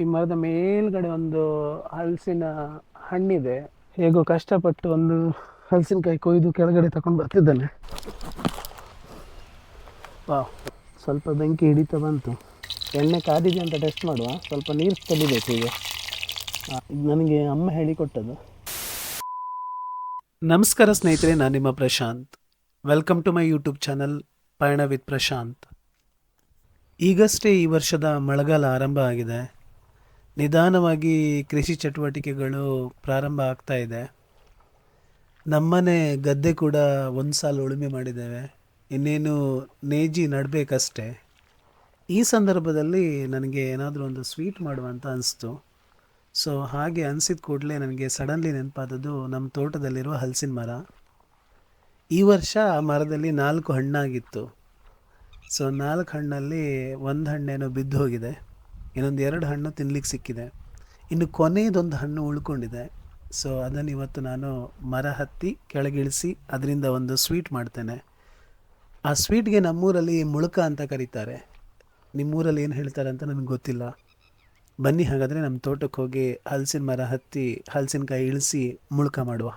ಈ ಮರದ ಮೇಲ್ಗಡೆ ಒಂದು ಹಲಸಿನ ಹಣ್ಣಿದೆ. ಹೇಗೋ ಕಷ್ಟಪಟ್ಟು ಒಂದು ಹಲಸಿನಕಾಯಿ ಕೊಯ್ದು ಕೆಳಗಡೆ ತಗೊಂಡು ಬರ್ತಿದ್ದಾನೆ. ವಾ, ಸ್ವಲ್ಪ ಬೆಂಕಿ ಹಿಡಿತಾ ಬಂತು. ಎಣ್ಣೆ ಕಾದಿದೆ ಅಂತ ಟೆಸ್ಟ್ ಮಾಡುವ. ಸ್ವಲ್ಪ ನೀರು ತಲಿಬೇಕು ಈಗ. ಇದು ನನಗೆ ಅಮ್ಮ ಹೇಳಿಕೊಟ್ಟದು ನಮಸ್ಕಾರ ಸ್ನೇಹಿತರೆ, ನಾನು ನಿಮ್ಮ Prashant. Welcome to my YouTube channel ಪಯಣ ವಿತ್ ಪ್ರಶಾಂತ್ ಈಗಷ್ಟೇ ಈ ವರ್ಷದ ಮಳೆಗಾಲ ಆರಂಭ ಆಗಿದೆ. ನಿಧಾನವಾಗಿ ಕೃಷಿ ಚಟುವಟಿಕೆಗಳು ಪ್ರಾರಂಭ ಆಗ್ತಾ ಇದೆ. ನಮ್ಮನೆ ಗದ್ದೆ ಕೂಡ ಒಂದು ಸಾಲ ಉಳುಮೆ ಮಾಡಿದ್ದೇವೆ. ಇನ್ನೇನು ನೇಜಿ ನಡಬೇಕಷ್ಟೇ. ಈ ಸಂದರ್ಭದಲ್ಲಿ ನನಗೆ ಏನಾದರೂ ಒಂದು ಸ್ವೀಟ್ ಮಾಡುವ ಅಂತ ಅನಿಸ್ತು. ಸೊ, ಹಾಗೆ ಅನಿಸಿದ ಕೂಡಲೇ ನನಗೆ ಸಡನ್ಲಿ ನೆನಪಾದದ್ದು ನಮ್ಮ ತೋಟದಲ್ಲಿರುವ ಹಲಸಿನ ಮರ. ಈ ವರ್ಷ ಆ ಮರದಲ್ಲಿ ನಾಲ್ಕು ಹಣ್ಣಾಗಿತ್ತು. ಸೊ, ನಾಲ್ಕು ಹಣ್ಣಲ್ಲಿ ಒಂದು ಹಣ್ಣೇನೋ ಬಿದ್ದು ಹೋಗಿದೆ. ಇನ್ನೊಂದು ಎರಡು ಹಣ್ಣು ತಿನ್ಲಿಕ್ಕೆ ಸಿಕ್ಕಿದೆ. ಇನ್ನು ಕೊನೆಯದೊಂದು ಹಣ್ಣು ಉಳ್ಕೊಂಡಿದೆ. ಸೊ ಅದನ್ನು ಇವತ್ತು ನಾನು ಮರ ಹತ್ತಿ ಕೆಳಗಿಳಿಸಿ ಅದರಿಂದ ಒಂದು ಸ್ವೀಟ್ ಮಾಡ್ತೇನೆ. ಆ ಸ್ವೀಟ್ಗೆ ನಮ್ಮೂರಲ್ಲಿ ಮುಳುಕ ಅಂತ ಕರೀತಾರೆ. ನಿಮ್ಮೂರಲ್ಲಿ ಏನು ಹೇಳ್ತಾರೆ ಅಂತ ನನಗೆ ಗೊತ್ತಿಲ್ಲ. ಬನ್ನಿ ಹಾಗಾದರೆ ನಮ್ಮ ತೋಟಕ್ಕೆ ಹೋಗಿ ಹಲಸಿನ ಮರ ಹತ್ತಿ, ಹಲಸಿನಕಾಯಿ ಇಳಿಸಿ ಮುಳುಕ ಮಾಡುವ.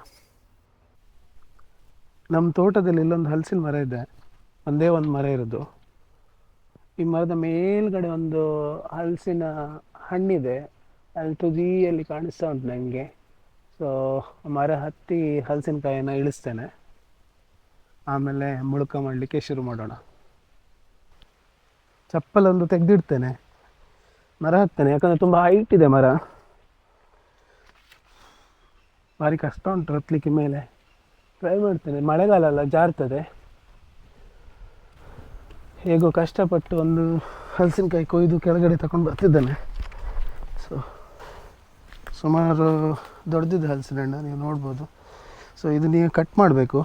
ನಮ್ಮ ತೋಟದಲ್ಲಿ ಇಲ್ಲೊಂದು ಹಲಸಿನ ಮರ ಇದೆ. ಒಂದೇ ಒಂದು ಮರ ಇರೋದು. ಈ ಮರದ ಮೇಲ್ಗಡೆ ಒಂದು ಹಲಸಿನ ಹಣ್ಣಿದೆ. ಅಲ್ಲಿ ತುದಿಯಲ್ಲಿ ಕಾಣಿಸ್ತಾ ಉಂಟು ನನಗೆ ಸೊ ಮರ ಹತ್ತಿ ಹಲಸಿನಕಾಯಿನ ಇಳಿಸ್ತೇನೆ. ಆಮೇಲೆ ಮುಳುಕ ಮಾಡಲಿಕ್ಕೆ ಶುರು ಮಾಡೋಣ. ಚಪ್ಪಲೊಂದು ತೆಗೆದಿಡ್ತೇನೆ. ಮರ ಹತ್ತೇನೆ, ಯಾಕಂದರೆ ತುಂಬ ಹೈಟ್ ಇದೆ ಮರ. ಭಾರಿ ಕಷ್ಟ ಉಂಟು ಹತ್ತಲಿಕ್ಕೆ ಮೇಲೆ. ಟ್ರೈ ಮಾಡ್ತೇನೆ. ಮಳೆಗಾಲ ಅಲ್ಲ ಜಾರ್ತದೆ. ಹೇಗೋ ಕಷ್ಟಪಟ್ಟು ಒಂದು ಹಲಸಿನಕಾಯಿ ಕೊಯ್ದು ಕೆಳಗಡೆ ತಗೊಂಡು ಬರ್ತಿದ್ದಾನೆ ಸೊ ಸುಮಾರು ದೊಡ್ಡದಿದೆ ಹಲಸಿನ ಹಣ್ಣು, ನೀವು ನೋಡ್ಬೋದು. ಸೊ ಇದು ನೀವು ಕಟ್ ಮಾಡಬೇಕು.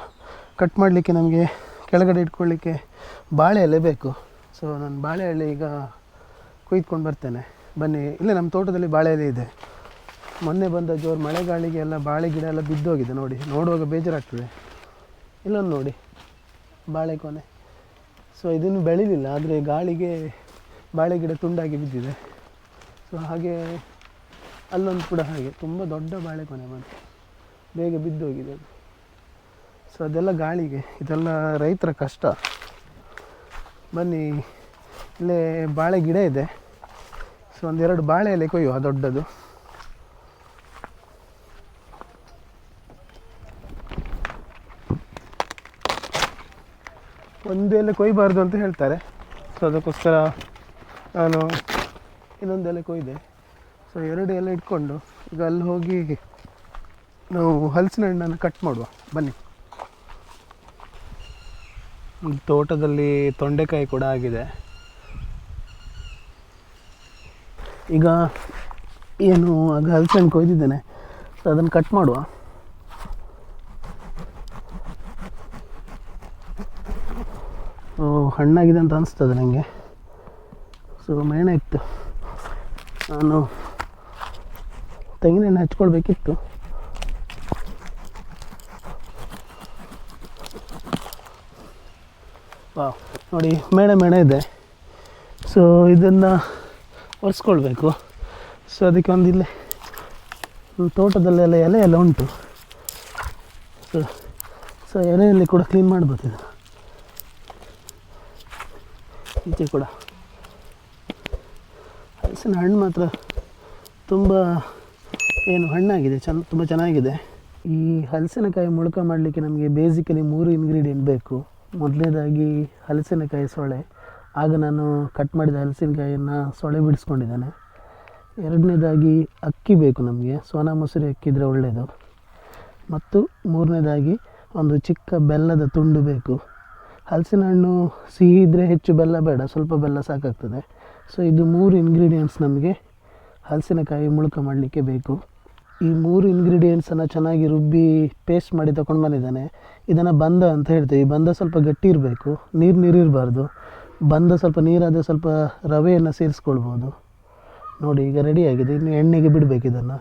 ಕಟ್ ಮಾಡಲಿಕ್ಕೆ ನಮಗೆ ಕೆಳಗಡೆ ಇಟ್ಕೊಳ್ಳಿಕ್ಕೆ ಬಾಳೆ ಎಲೆ ಬೇಕು. ಸೊ ನಾನು ಬಾಳೆ ಎಲೆ ಈಗ ಕೊಯ್ದುಕೊಂಡು ಬರ್ತೇನೆ. ಬನ್ನಿ, ಇಲ್ಲೇ ನಮ್ಮ ತೋಟದಲ್ಲಿ ಬಾಳೆ ಎಲೆ ಇದೆ. ಮೊನ್ನೆ ಬಂದ ಜೋರು ಮಳೆಗಾಳಿಗೆ ಎಲ್ಲ ಬಾಳೆ ಗಿಡ ಎಲ್ಲ ಬಿದ್ದೋಗಿದೆ ನೋಡಿ. ನೋಡುವಾಗ ಬೇಜಾರಾಗ್ತದೆ. ಇಲ್ಲೊಂದು ನೋಡಿ, ಬಾಳೆ ಕೊನೆ. ಸೊ ಇದನ್ನು ಬೆಳಿಲಿಲ್ಲ, ಆದರೆ ಗಾಳಿಗೆ ಬಾಳೆ ಗಿಡ ತುಂಡಾಗಿ ಬಿದ್ದಿದೆ. ಸೊ ಹಾಗೆ ಅಲ್ಲೊಂದು ಕೂಡ ಹಾಗೆ, ತುಂಬ ದೊಡ್ಡ ಬಾಳೆ ಕೊನೆ ಬಂತು. ಬೇಗ ಬಿದ್ದೋಗಿದೆ ಅದು. ಸೊ ಅದೆಲ್ಲ ಗಾಳಿಗೆ, ಇದೆಲ್ಲ ರೈತರ ಕಷ್ಟ. ಬನ್ನಿ, ಇಲ್ಲೇ ಬಾಳೆ ಗಿಡ ಇದೆ. ಸೊ ಒಂದೆರಡು ಬಾಳೆ ಎಲೆ ಕೊಯ್ಯುವ, ದೊಡ್ಡದು. ಒಂದು ಎಲೆ ಕೊಯ್ಬಾರ್ದು ಅಂತ ಹೇಳ್ತಾರೆ. ಸೊ ಅದಕ್ಕೋಸ್ಕರ ನಾನು ಇನ್ನೊಂದು ಎಲೆ ಕೊಯ್ದೆ. ಸೊ ಎರಡು ಎಲೆ ಇಟ್ಕೊಂಡು ಈಗ ಅಲ್ಲಿ ಹೋಗಿ ನಾವು ಹಲಸಿನ ಹಣ್ಣನ್ನು ಕಟ್ ಮಾಡುವ. ಬನ್ನಿ. ತೋಟದಲ್ಲಿ ತೊಂಡೆಕಾಯಿ ಕೂಡ ಆಗಿದೆ. ಈಗ ಏನು, ಆಗ ಹಲಸಿನ ಕೊಯ್ದಿದ್ದೇನೆ. ಸೊ ಅದನ್ನು ಕಟ್ ಮಾಡುವ ಸೊ ಹಣ್ಣಾಗಿದೆ ಅಂತ ಅನಿಸ್ತದೆ ನನಗೆ ಸೊ ಮೇಣ ಇತ್ತು. ನಾನು ತೆಂಗಿನ ಹಚ್ಕೊಳ್ಬೇಕಿತ್ತು. ವಾವ್ ನೋಡಿ, ಮೇಣ ಮೇಣ ಇದೆ. ಸೊ ಇದನ್ನು ಒರೆಸ್ಕೊಳ್ಬೇಕು. ಸೊ ಅದಕ್ಕೆ ಒಂದು ಇಲ್ಲೇ ತೋಟದಲ್ಲೆಲ್ಲ ಎಲೆ ಎಲ್ಲ ಉಂಟು. ಸೊ ಸೊ ಎಲೆಯಲ್ಲಿ ಕೂಡ ಕ್ಲೀನ್ ಮಾಡ್ಬೋದು ಈಚೆ ಕೂಡ. ಹಲಸಿನ ಹಣ್ಣು ಮಾತ್ರ ತುಂಬ ಏನು ಹಣ್ಣಾಗಿದೆ ಚೆನ್ನ ತುಂಬ ಚೆನ್ನಾಗಿದೆ. ಈ ಹಲಸಿನಕಾಯಿ ಮುಳುಕ ಮಾಡಲಿಕ್ಕೆ ನಮಗೆ ಬೇಸಿಕಲಿ ಮೂರು ಇಂಗ್ರೀಡಿಯೆಂಟ್ ಬೇಕು. ಮೊದಲನೇದಾಗಿ ಹಲಸಿನಕಾಯಿ ಸೊಳೆ ಆಗ ನಾನು ಕಟ್ ಮಾಡಿದ ಹಲಸಿನಕಾಯಿಯನ್ನು ಸೊಳೆ ಬಿಡಿಸ್ಕೊಂಡಿದ್ದೇನೆ. ಎರಡನೇದಾಗಿ ಅಕ್ಕಿ ಬೇಕು ನಮಗೆ, ಸೋನಾ ಮಸೂರಿ ಅಕ್ಕಿದ್ರೆ ಒಳ್ಳೆಯದು ಮತ್ತು ಮೂರನೇದಾಗಿ ಒಂದು ಚಿಕ್ಕ ಬೆಲ್ಲದ ತುಂಡು ಬೇಕು. ಹಲಸಿನ ಹಣ್ಣು ಸಿಹಿ ಇದ್ದರೆ ಹೆಚ್ಚು ಬೆಲ್ಲ ಬೇಡ, ಸ್ವಲ್ಪ ಬೆಲ್ಲ ಸಾಕಾಗ್ತದೆ. ಸೊ ಇದು ಮೂರು ಇಂಗ್ರೀಡಿಯೆಂಟ್ಸ್ ನಮಗೆ ಹಲಸಿನಕಾಯಿ ಮುಳುಕ ಮಾಡಲಿಕ್ಕೆ ಬೇಕು. ಈ ಮೂರು ಇಂಗ್ರೀಡಿಯೆಂಟ್ಸನ್ನು ಚೆನ್ನಾಗಿ ರುಬ್ಬಿ ಪೇಸ್ಟ್ ಮಾಡಿ ತಗೊಂಡು ಬಂದಿದ್ದಾನೆ. ಇದನ್ನು ಬಂದ ಅಂತ ಹೇಳ್ತೀವಿ ಬಂದ ಸ್ವಲ್ಪ ಗಟ್ಟಿ ಇರಬೇಕು. ನೀರು ನೀರಿರಬಾರ್ದು ಬಂದ ಸ್ವಲ್ಪ ನೀರಾದರೆ ಸ್ವಲ್ಪ ರವೆಯನ್ನು ಸೇರಿಸ್ಕೊಳ್ಬೋದು. ನೋಡಿ, ಈಗ ರೆಡಿ ಆಗಿದೆ. ಇನ್ನು ಎಣ್ಣೆಗೆ ಬಿಡಬೇಕು ಇದನ್ನು.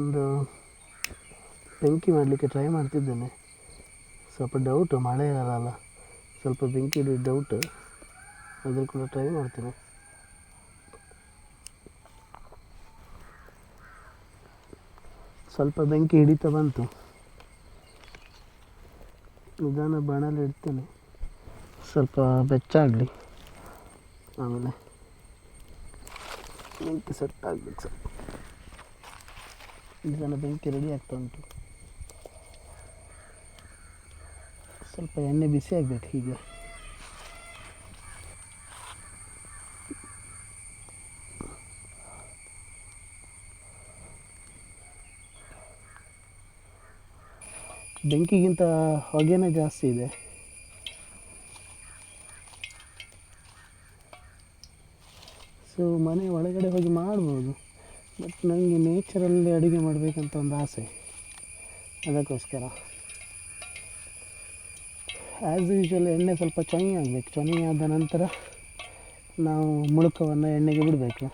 ಒಂದು ಬೆಂಕಿ ಮಾಡಲಿಕ್ಕೆ ಟ್ರೈ ಮಾಡ್ತಿದ್ದೇನೆ. ಸ್ವಲ್ಪ ಡೌಟು ಮಳೆ ಅಲ್ಲ. ಸ್ವಲ್ಪ ಬೆಂಕಿ ಹಿಡಿಯೋ ಡೌಟ್ ಅದ್ರ ಕೂಡ ಟ್ರೈ ಮಾಡ್ತೀನಿ. ಸ್ವಲ್ಪ ಬೆಂಕಿ ಹಿಡಿತಾ ಬಂತು. ನಿಧಾನ ಬಾಣಲ್ಲಿ ಇಡ್ತೇನೆ. ಸ್ವಲ್ಪ ಬೆಚ್ಚಾಗಲಿ ಆಮೇಲೆ ಬೆಂಕಿ ಸೆಟ್ ಆಗಬೇಕು ಸರ್ ನಿಧಾನ ಬೆಂಕಿ ರೆಡಿ ಆಗ್ತಾ ಉಂಟು. ಸ್ವಲ್ಪ ಎಣ್ಣೆ ಬಿಸಿ ಆಗಬೇಕು ಹೀಗೆ. ಬೆಂಕಿಗಿಂತ ಹೊಗೆನೇ ಜಾಸ್ತಿ ಇದೆ. ಸೊ ಮನೆ ಒಳಗಡೆ ಹೋಗಿ ಮಾಡ್ಬೋದು. ಬಟ್ ನನಗೆ ನೇಚರಲ್ಲಿ ಅಡುಗೆ ಮಾಡಬೇಕಂತ ಒಂದು ಆಸೆ. ಅದಕ್ಕೋಸ್ಕರ. ಆ್ಯಸ್ ಯೂಶ್ವಲ್ ಎಣ್ಣೆ ಸ್ವಲ್ಪ ಚೊನಿ ಆಗಬೇಕು. ಚೊನಿ ಆದ ನಂತರ ನಾವು ಮುಳುಕವನ್ನು ಎಣ್ಣೆಗೆ ಬಿಡಬೇಕು.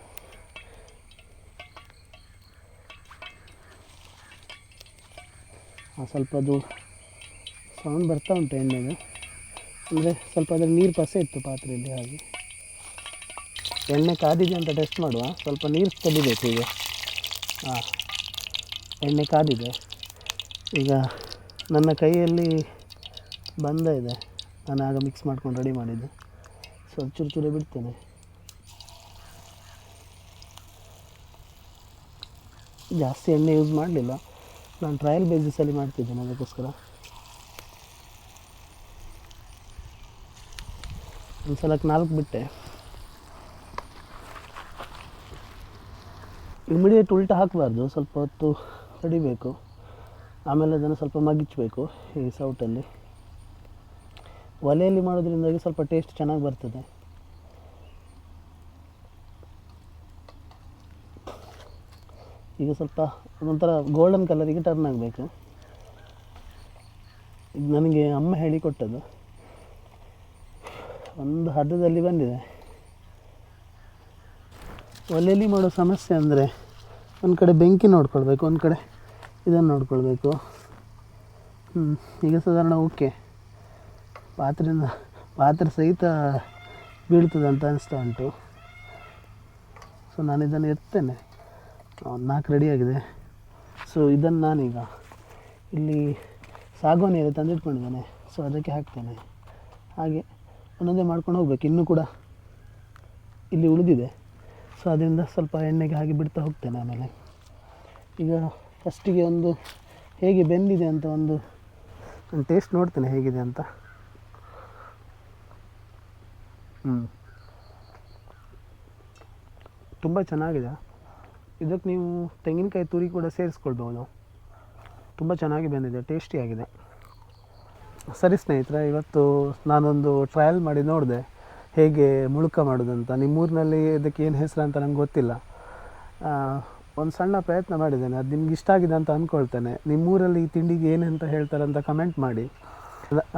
ಸ್ವಲ್ಪ ಅದು ಸೌಂಡ್ ಬರ್ತಾ ಉಂಟು ಎಣ್ಣೆಗೆ. ಅಂದರೆ ಸ್ವಲ್ಪ ಅದರ ನೀರು ಪಸೆ ಇತ್ತು ಪಾತ್ರೆಯಲ್ಲಿ, ಹಾಗೆ. ಎಣ್ಣೆ ಕಾದಿದೆ ಅಂತ ಟೆಸ್ಟ್ ಮಾಡುವ. ಸ್ವಲ್ಪ ನೀರು ತೆಗಿಬೇಕು ಈಗ. ಹಾಂ ಎಣ್ಣೆ ಕಾದಿದೆ. ಈಗ ನನ್ನ ಕೈಯಲ್ಲಿ ಬಂದ ಇದೆ. ನಾನು ಆಗ ಮಿಕ್ಸ್ ಮಾಡ್ಕೊಂಡು ರೆಡಿ ಮಾಡಿದ್ದು. ಸ್ವಲ್ಪ ಚೂರು ಚೂರೇ ಬಿಡ್ತೇನೆ. ಜಾಸ್ತಿ ಎಣ್ಣೆ ಯೂಸ್ ಮಾಡಲಿಲ್ಲ. ನಾನು ಟ್ರಯಲ್ ಬೇಸಿಸಲ್ಲಿ ಮಾಡ್ತಿದ್ದೇನೆ ಅದಕ್ಕೋಸ್ಕರ. ಒಂದು ಸಲಕ್ಕೆ ನಾಲ್ಕು ಬಿಟ್ಟೆ. ಇಮಿಡಿಯೇಟ್ ಉಲ್ಟ ಹಾಕಬಾರ್ದು. ಸ್ವಲ್ಪ ಹೊತ್ತು ಕಡಿಬೇಕು. ಆಮೇಲೆ ಅದನ್ನು ಸ್ವಲ್ಪ ಮಗಿಚಬೇಕು ಈ ಸೌಟಲ್ಲಿ. ಒಲೆಯಲ್ಲಿ ಮಾಡೋದ್ರಿಂದಾಗಿ ಸ್ವಲ್ಪ ಟೇಸ್ಟ್ ಚೆನ್ನಾಗಿ ಬರ್ತದೆ. ಈಗ ಸ್ವಲ್ಪ ಒಂಥರ ಗೋಲ್ಡನ್ ಕಲರಿಗೆ ಟರ್ನ್ ಆಗಬೇಕು. ಇದು ನನಗೆ ಅಮ್ಮ ಹೇಳಿಕೊಟ್ಟದ್ದು. ಒಂದು ಹದದಲ್ಲಿ ಬಂದಿದೆ. ಒಲೆಯಲ್ಲಿ ಮಾಡೋ ಸಮಸ್ಯೆ ಅಂದರೆ ಒಂದು ಕಡೆ ಬೆಂಕಿ ನೋಡ್ಕೊಳ್ಬೇಕು, ಒಂದು ಕಡೆ ಇದನ್ನು ನೋಡ್ಕೊಳ್ಬೇಕು. ಹ್ಞೂ ಈಗ ಸಾಧಾರಣ ಓಕೆ ಪಾತ್ರೆಯಿಂದ ಪಾತ್ರೆ ಸಹಿತ ಬೀಳ್ತದೆ ಅಂತ ಅನಿಸ್ತಾ ಉಂಟು. ಸೊ ನಾನು ಇದನ್ನು ಎತ್ತೇನೆ. ಒಂದು ನಾಲ್ಕು ರೆಡಿಯಾಗಿದೆ ಸೊ ಇದನ್ನು ನಾನೀಗ ಇಲ್ಲಿ ಸಾಗವಾನಿಯಲ್ಲಿ ತಂದಿಟ್ಕೊಂಡಿದ್ದೇನೆ. ಸೊ ಅದಕ್ಕೆ ಹಾಕ್ತೇನೆ. ಹಾಗೆ ಒಂದೊಂದೇ ಮಾಡ್ಕೊಂಡು ಹೋಗ್ಬೇಕು. ಇನ್ನೂ ಕೂಡ ಇಲ್ಲಿ ಉಳಿದಿದೆ. ಸೊ ಅದರಿಂದ ಸ್ವಲ್ಪ ಎಣ್ಣೆಗೆ ಹಾಗೆ ಬಿಡ್ತಾ ಹೋಗ್ತೇನೆ ಆಮೇಲೆ. ಈಗ ಫಸ್ಟಿಗೆ ಒಂದು ಹೇಗೆ ಬೆಂದಿದೆ ಅಂತ ಒಂದು ಟೇಸ್ಟ್ ನೋಡ್ತೇನೆ ಹೇಗಿದೆ ಅಂತ. ಹ್ಞೂ ತುಂಬ ಚೆನ್ನಾಗಿದೆ. ಇದಕ್ಕೆ ನೀವು ತೆಂಗಿನಕಾಯಿ ತುರಿ ಕೂಡ ಸೇರಿಸ್ಕೊಳ್ಬೋದು ತುಂಬ ಚೆನ್ನಾಗಿ ಬಂದಿದೆ ಟೇಸ್ಟಿಯಾಗಿದೆ ಸರಿ ಸ್ನೇಹಿತರೆ, ಇವತ್ತು ನಾನೊಂದು ಟ್ರಯಲ್ ಮಾಡಿ ನೋಡಿದೆ. ಹೇಗೆ ಮುಳುಕ ಮಾಡೋದಂತ ನಿಮ್ಮೂರಿನಲ್ಲಿ ಇದಕ್ಕೆ ಏನು ಹೆಸರು ಅಂತ ನಂಗೆ ಗೊತ್ತಿಲ್ಲ. ಒಂದು ಸಣ್ಣ ಪ್ರಯತ್ನ ಮಾಡಿದ್ದೇನೆ. ಅದು ನಿಮ್ಗೆ ಇಷ್ಟ ಆಗಿದೆ ಅಂತ ಅಂದ್ಕೊಳ್ತೇನೆ ನಿಮ್ಮೂರಲ್ಲಿ ಈ ತಿಂಡಿಗೆ ಏನಂತ ಹೇಳ್ತಾರೆ ಅಂತ ಕಮೆಂಟ್ ಮಾಡಿ.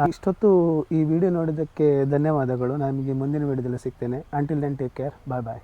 ಇಷ್ಟೊತ್ತು ಈ ವಿಡಿಯೋ ನೋಡಿದ್ದಕ್ಕೆ ಧನ್ಯವಾದಗಳು. ನಿಮಗೆ ಮುಂದಿನ ವಿಡಿಯೋದಲ್ಲಿ ಸಿಗ್ತೇನೆ. Until then take care bye bye